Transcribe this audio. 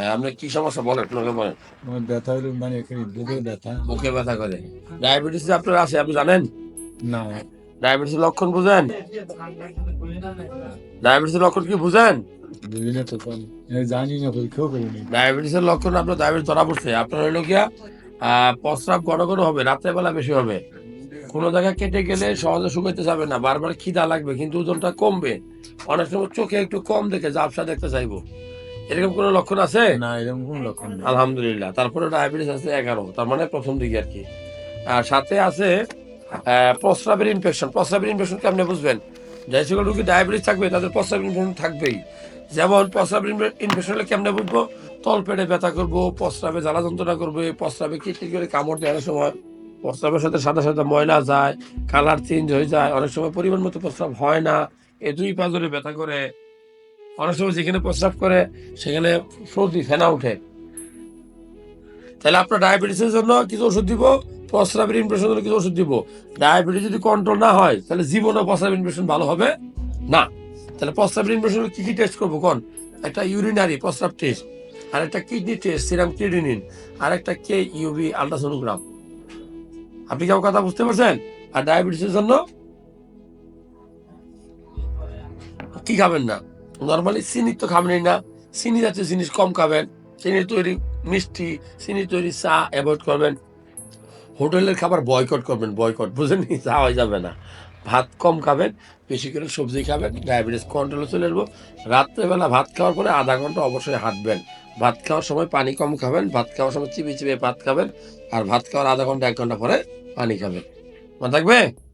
হ্যাঁ কি সমস্যা? বলেন আপনাকে বলেন। আমার ব্যথা হলো মানে এখানে বুকে ব্যথা। বুকে ব্যথা করে। ডায়াবেটিস আপনার আছে আপনি জানেন? না। ডায়াবেটিসের লক্ষণ বুঝেন? ডায়াবেটিসের লক্ষণ কি বুঝেন? বুঝি না তো জানি না পরীক্ষাও করিনি। ডায়াবেটিসের লক্ষণ আপনার ডায়াবেটিস ধরা পড়ছে। আপনার হলো গিয়া প্রস্রাব ঘন ঘন হবে রাত্রেবেলা বেশি হবে। কোনো জায়গায় কেটে গেলে সহজে শুকাইতে যাবে না বারবার খিদা লাগবে কিন্তু ওজনটা কমবে। অনেক সময় চোখে একটু কম দেখে জাপসা দেখতে চাইব। এরকম কোনো লক্ষণ আছে? না এরকম কোন লক্ষণ নেই। আলহামদুলিল্লাহ। তারপরে ডায়াবেটিস আছে এগারো তার মানে প্রথম দিকে আর কি। আর সাথে আছে প্রস্রাবের ইনফেকশন প্রস্রাবের ইনফেকশন কেমনে বুঝবেন? যে সকল রুগী ডায়াবেটিস থাকবে তাদের প্রস্রাবের ইনফেকশন থাকবেই। যেমন প্রস্রাবের ইনফেকশন হলে কেমনে বুঝব? তল পেটে ব্যথা করব প্রস্রাবে জ্বালা যন্ত্রণা করবে প্রস্রাবে কিটকিট করে কামড় দেওয়ার সময়। প্রস্রাবের সাথে সাদা সাদা ময়লা যায় কালার চেঞ্জ হয়ে যায় অনেক সময় পরিমাণ মতো প্রস্রাব হয় না। এ দুই পা ধরে ব্যথা করে অনেক সময় যেখানে প্রস্রাব করে, সেখানে সর্দি, ফেনা উঠে তাহলে আপনার ডায়াবেটিসের জন্য কিছু ওষুধ দিব, প্রস্রাবের ইনফেকশন জন্য কিছু ওষুধ দিব। ডায়াবেটিস যদি কন্ট্রোল না হয়, তাহলে জীবনে প্রস্রাব ইনফেকশন ভালো হবে না। তাহলে প্রস্রাবের ইনফেকশন কি কি টেস্ট করব কোন? একটা ইউরিনারি প্রস্রাব টেস্ট আর একটা কিডনি টেস্ট সিরাম কিডনিন আর একটা কে ইউবি আলট্রাসোনোগ্রাম আপনি কেমন কথা বুঝতে পারছেন? আর ডায়াবেটিসের জন্য কি খাবেন না? নর্মালি চিনি তো খাবেনই না। চিনি জাতীয় জিনিস কম খাবেন। চিনি তৈরি মিষ্টি, চিনি তৈরি চা অ্যাভয়েড করবেন। হোটেলের খাবার বয়কট করবেন, বয়কট। বুঝেন চা হয়ে যাবে না। ভাত কম খাবেন, বেশি করে সবজি খাবেন, ডায়াবেটিস কন্ট্রোলে চলে আসব। রাত্রেবেলা ভাত খাওয়ার পরে আধা ঘণ্টা অবশ্যই হাঁটবেন। ভাত খাওয়ার সময় পানি কম খাবেন, ভাত খাওয়ার সময় চিবিয়ে চিবিয়ে ভাত খাবেন, আর ভাত খাওয়ার আধা ঘণ্টা, এক ঘণ্টা পরে পানি খাবেন। মনে থাকবে?